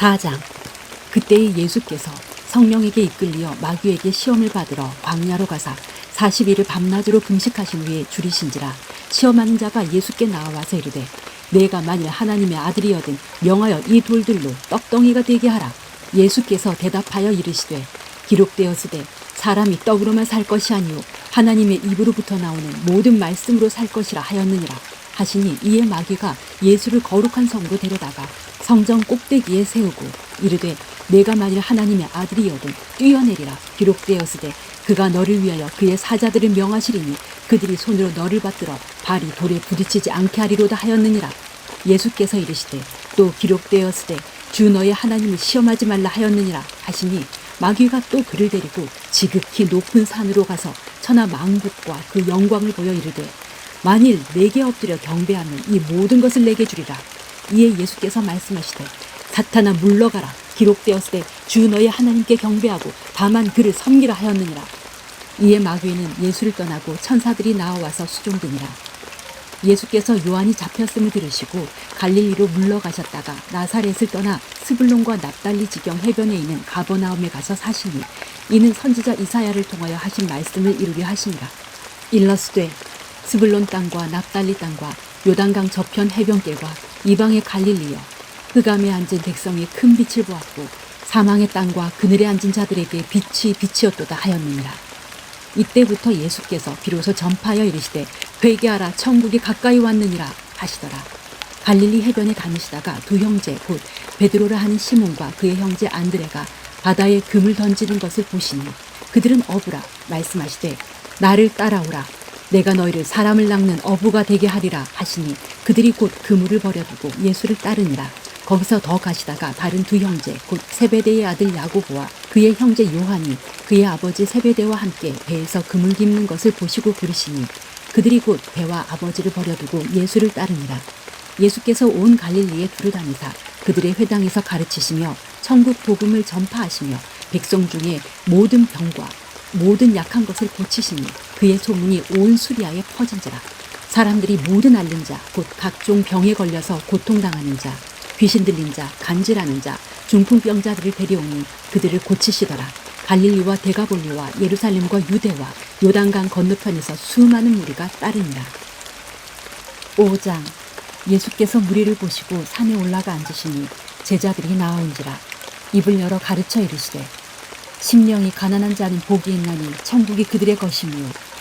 4장. 그때의 예수께서 성령에게 이끌리어 마귀에게 시험을 받으러 광야로 가사 40일을 밤낮으로 금식하신 후에 줄이신지라 시험하는 자가 예수께 나와서 이르되 내가 만일 하나님의 아들이여든 명하여 이 돌들로 떡덩이가 되게 하라. 예수께서 대답하여 이르시되 기록되었으되 사람이 떡으로만 살 것이 아니요 하나님의 입으로부터 나오는 모든 말씀으로 살 것이라 하였느니라 하시니 이에 마귀가 예수를 거룩한 성으로 데려다가 성전 꼭대기에 세우고 이르되 내가 만일 하나님의 아들이여든 뛰어내리라 기록되었으되 그가 너를 위하여 그의 사자들을 명하시리니 그들이 손으로 너를 받들어 발이 돌에 부딪히지 않게 하리로다 하였느니라. 예수께서 이르시되 또 기록되었으되 주 너의 하나님을 시험하지 말라 하였느니라 하시니 마귀가 또 그를 데리고 지극히 높은 산으로 가서 천하 망국과 그 영광을 보여 이르되 만일 내게 엎드려 경배하면 이 모든 것을 내게 주리라. 이에 예수께서 말씀하시되 사탄아 물러가라. 기록되었을 때주 너의 하나님께 경배하고 다만 그를 섬기라 하였느니라. 이에 마귀는 예수를 떠나고 천사들이 나와와서 수종드니라. 예수께서 요한이 잡혔음을 들으시고 갈릴리로 물러가셨다가 나사렛을 떠나 스불론과 납달리 지경 해변에 있는 가버나움에 가서 사시니 이는 선지자 이사야를 통하여 하신 말씀을 이루려 하시니라. 일러스되 스불론 땅과 납달리 땅과 요단강 저편 해변길과 이방의 갈릴리여 흑암에 앉은 백성이 큰 빛을 보았고 사망의 땅과 그늘에 앉은 자들에게 빛이 빛이었도다 하였느니라 이때부터 예수께서 비로소 전파하여 이르시되 회개하라 천국이 가까이 왔느니라 하시더라. 갈릴리 해변에 다니시다가 두 형제 곧 베드로라 하는 시몬과 그의 형제 안드레가 바다에 금을 던지는 것을 보시니 그들은 어부라 말씀하시되 나를 따라오라 내가 너희를 사람을 낚는 어부가 되게 하리라 하시니 그들이 곧 그물을 버려두고 예수를 따르니라. 거기서 더 가시다가 다른 두 형제 곧 세베대의 아들 야고보와 그의 형제 요한이 그의 아버지 세베대와 함께 배에서 그물 깁는 것을 보시고 부르시니 그들이 곧 배와 아버지를 버려두고 예수를 따르니라. 예수께서 온 갈릴리에 두루다니사 그들의 회당에서 가르치시며 천국 복음을 전파하시며 백성 중에 모든 병과 모든 약한 것을 고치시니 그의 소문이 온 수리아에 퍼진지라 사람들이 모든 앓는 자 곧 각종 병에 걸려서 고통당하는 자 귀신 들린 자, 간질하는 자, 중풍병자들을 데려오니 그들을 고치시더라. 갈릴리와 대가볼리와 예루살렘과 유대와 요단강 건너편에서 수많은 무리가 따르니라. 5장 예수께서 무리를 보시고 산에 올라가 앉으시니 제자들이 나온지라 입을 열어 가르쳐 이르시되 심령이 가난한 자는 복이 있나니 천국이 그들의 것이며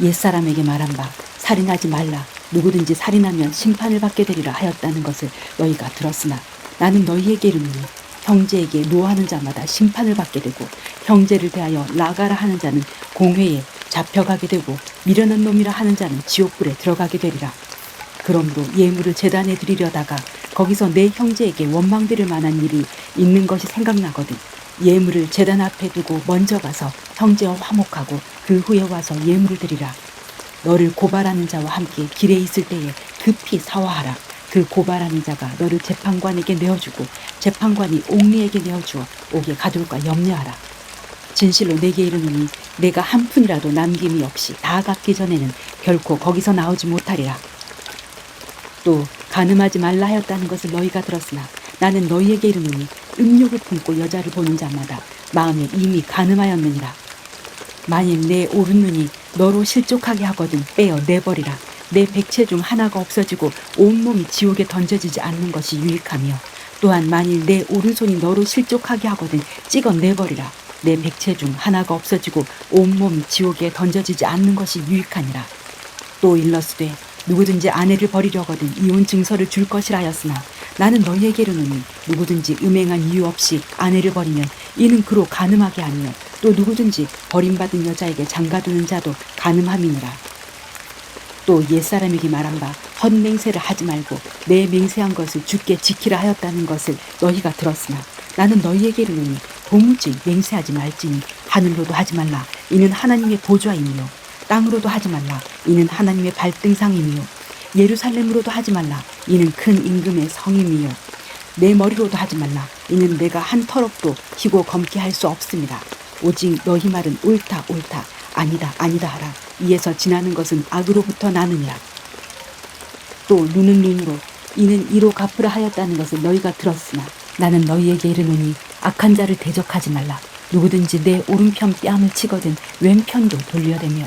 옛사람에게 말한 바 살인하지 말라 누구든지 살인하면 심판을 받게 되리라 하였다는 것을 너희가 들었으나 나는 너희에게 이르노니 형제에게 노하는 자마다 심판을 받게 되고 형제를 대하여 나가라 하는 자는 공회에 잡혀가게 되고 미련한 놈이라 하는 자는 지옥불에 들어가게 되리라. 그러므로 예물을 재단에 드리려다가 거기서 내 형제에게 원망드릴 만한 일이 있는 것이 생각나거든 예물을 재단 앞에 두고 먼저 가서 형제와 화목하고 그 후에 와서 예물을 드리라. 너를 고발하는 자와 함께 길에 있을 때에 급히 사화하라. 그 고발하는 자가 너를 재판관에게 내어주고 재판관이 옥리에게 내어주어 옥에 가둘까 염려하라. 진실로 내게 이르노니 내가 한 푼이라도 남김이 없이 다 갚기 전에는 결코 거기서 나오지 못하리라. 또 가늠하지 말라 하였다는 것을 너희가 들었으나 나는 너희에게 이르노니 음욕을 품고 여자를 보는 자마다 마음에 이미 가늠하였느니라. 만일 내 오른 눈이 너로 실족하게 하거든 빼어 내버리라. 내 백체 중 하나가 없어지고 온몸이 지옥에 던져지지 않는 것이 유익하며 또한 만일 내 오른손이 너로 실족하게 하거든 찍어 내버리라. 내 백체 중 하나가 없어지고 온몸이 지옥에 던져지지 않는 것이 유익하니라. 또 일러스되 누구든지 아내를 버리려거든 이혼 증서를 줄 것이라 하였으나 나는 너희에게 이르노니 누구든지 음행한 이유 없이 아내를 버리면 이는 그로 가늠하게 하며 또 누구든지 버림받은 여자에게 장가두는 자도 가늠함이니라. 또 옛사람에게 말한 바 헛맹세를 하지 말고 내 맹세한 것을 주께 지키라 하였다는 것을 너희가 들었으나 나는 너희에게 이르노니 도무지 맹세하지 말지니 하늘로도 하지 말라. 이는 하나님의 보좌이며 땅으로도 하지 말라. 이는 하나님의 발등상이며 예루살렘으로도 하지 말라 이는 큰 임금의 성임이요. 내 머리로도 하지 말라. 이는 내가 한 터럭도 희고 검게 할 수 없습니다. 오직 너희 말은 옳다 옳다. 아니다 아니다 하라. 이에서 지나는 것은 악으로부터 나느니라. 또 눈은 눈으로 이는 이로 갚으라 하였다는 것을 너희가 들었으나 나는 너희에게 이르노니 악한 자를 대적하지 말라. 누구든지 내 오른편 뺨을 치거든 왼편도 돌려대며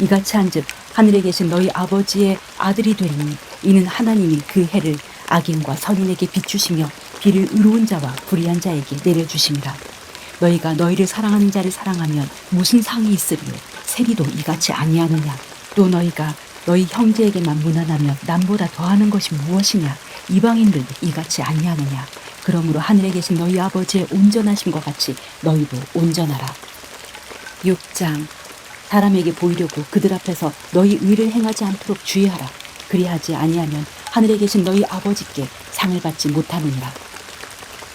이같이 한즉 하늘에 계신 너희 아버지의 아들이 되리니 이는 하나님이 그 해를 악인과 선인에게 비추시며 비를 의로운 자와 불의한 자에게 내려주심이라. 너희가 너희를 사랑하는 자를 사랑하면 무슨 상이 있으리요? 세리도 이같이 아니하느냐? 또 너희가 너희 형제에게만 무난하면 남보다 더하는 것이 무엇이냐? 이방인들도 이같이 아니하느냐? 그러므로 하늘에 계신 너희 아버지의 온전하심과 같이 너희도 온전하라. 6장 사람에게 보이려고 그들 앞에서 너희 의를 행하지 않도록 주의하라. 그리하지 아니하면 하늘에 계신 너희 아버지께 상을 받지 못하느니라.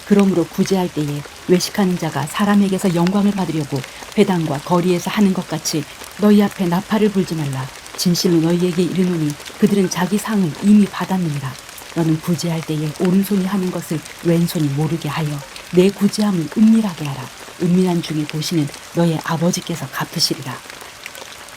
그러므로 구제할 때에 외식하는 자가 사람에게서 영광을 받으려고 회당과 거리에서 하는 것 같이 너희 앞에 나팔을 불지 말라. 진실로 너희에게 이르노니 그들은 자기 상을 이미 받았느니라. 너는 구제할 때에 오른손이 하는 것을 왼손이 모르게 하여 내 구제함을 은밀하게 하라. 은밀한 중에 보시는 너의 아버지께서 갚으시리라.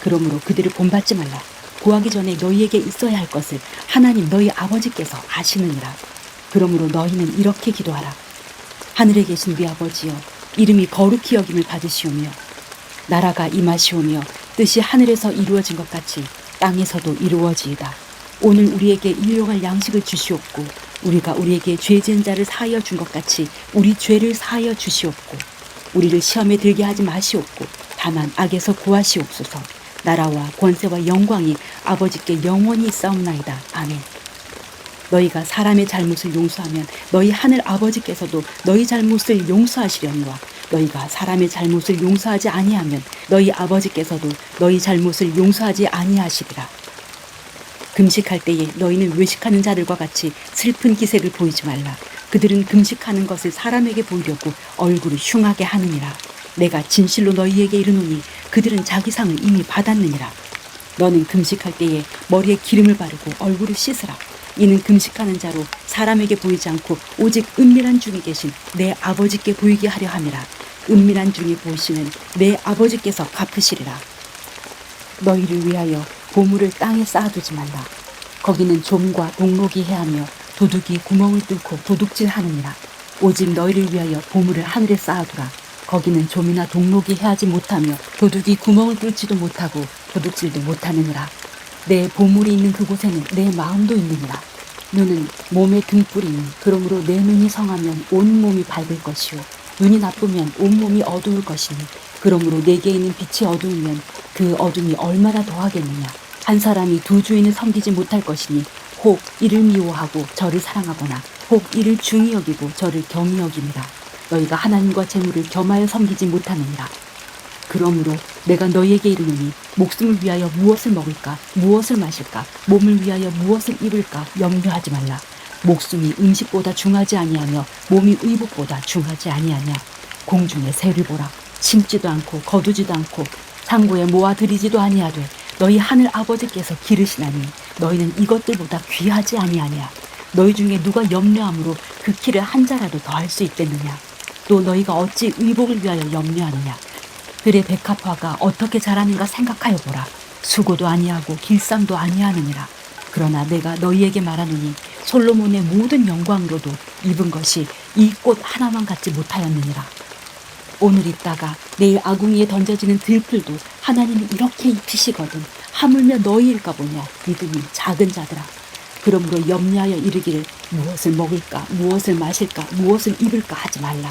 그러므로 그들을 본받지 말라. 구하기 전에 너희에게 있어야 할 것을 하나님 너희 아버지께서 아시느니라. 그러므로 너희는 이렇게 기도하라. 하늘에 계신 네 아버지여, 이름이 거룩히 여김을 받으시오며, 나라가 임하시오며, 뜻이 하늘에서 이루어진 것 같이 땅에서도 이루어지이다. 오늘 우리에게 일용할 양식을 주시옵고, 우리가 우리에게 죄 지은 자를 사하여 준 것 같이 우리 죄를 사하여 주시옵고, 우리를 시험에 들게 하지 마시옵고, 다만 악에서 구하시옵소서. 나라와 권세와 영광이 아버지께 영원히 있사옵나이다. 아멘. 너희가 사람의 잘못을 용서하면 너희 하늘 아버지께서도 너희 잘못을 용서하시려니와 너희가 사람의 잘못을 용서하지 아니하면 너희 아버지께서도 너희 잘못을 용서하지 아니하시리라. 금식할 때에 너희는 외식하는 자들과 같이 슬픈 기색을 보이지 말라. 그들은 금식하는 것을 사람에게 보이려고 얼굴을 흉하게 하느니라. 내가 진실로 너희에게 이르노니 그들은 자기 상을 이미 받았느니라. 너는 금식할 때에 머리에 기름을 바르고 얼굴을 씻으라. 이는 금식하는 자로 사람에게 보이지 않고 오직 은밀한 중에 계신 내 아버지께 보이게 하려 함이라. 은밀한 중에 보이시는 내 아버지께서 갚으시리라. 너희를 위하여 보물을 땅에 쌓아두지 말라. 거기는 좀과 동록이 해하며 도둑이 구멍을 뚫고 도둑질하느니라. 오직 너희를 위하여 보물을 하늘에 쌓아두라. 거기는 좀이나 동록이 해하지 못하며 도둑이 구멍을 뚫지도 못하고 도둑질도 못하느니라. 내 보물이 있는 그곳에는 내 마음도 있느니라. 눈은 몸의 등불이니 그러므로 내 눈이 성하면 온 몸이 밝을 것이요 눈이 나쁘면 온 몸이 어두울 것이니 그러므로 내게 있는 빛이 어두우면 그 어둠이 얼마나 더하겠느냐 한 사람이 두 주인을 섬기지 못할 것이니 혹 이를 미워하고 저를 사랑하거나 혹 이를 중히 여기고 저를 경히 여김이라 너희가 하나님과 재물을 겸하여 섬기지 못하느니라. 그러므로 내가 너희에게 이르노니 목숨을 위하여 무엇을 먹을까? 무엇을 마실까? 몸을 위하여 무엇을 입을까? 염려하지 말라. 목숨이 음식보다 중하지 아니하며 몸이 의복보다 중하지 아니하냐? 공중의 새를 보라. 심지도 않고 거두지도 않고 상고에 모아 들이지도 아니하되 너희 하늘 아버지께서 기르시나니 너희는 이것들보다 귀하지 아니하냐? 너희 중에 누가 염려함으로 그 키를 한 자라도 더할 수 있겠느냐 또 너희가 어찌 의복을 위하여 염려하느냐 들의 백합화가 어떻게 자라는가 생각하여 보라. 수고도 아니하고 길쌈도 아니하느니라. 그러나 내가 너희에게 말하노니 솔로몬의 모든 영광으로도 입은 것이 이 꽃 하나만 갖지 못하였느니라. 오늘 있다가 내일 아궁이에 던져지는 들풀도 하나님이 이렇게 입히시거든 하물며 너희일까 보냐 믿음이 작은 자들아. 그러므로 염려하여 이르기를 무엇을 먹을까 무엇을 마실까 무엇을 입을까 하지 말라.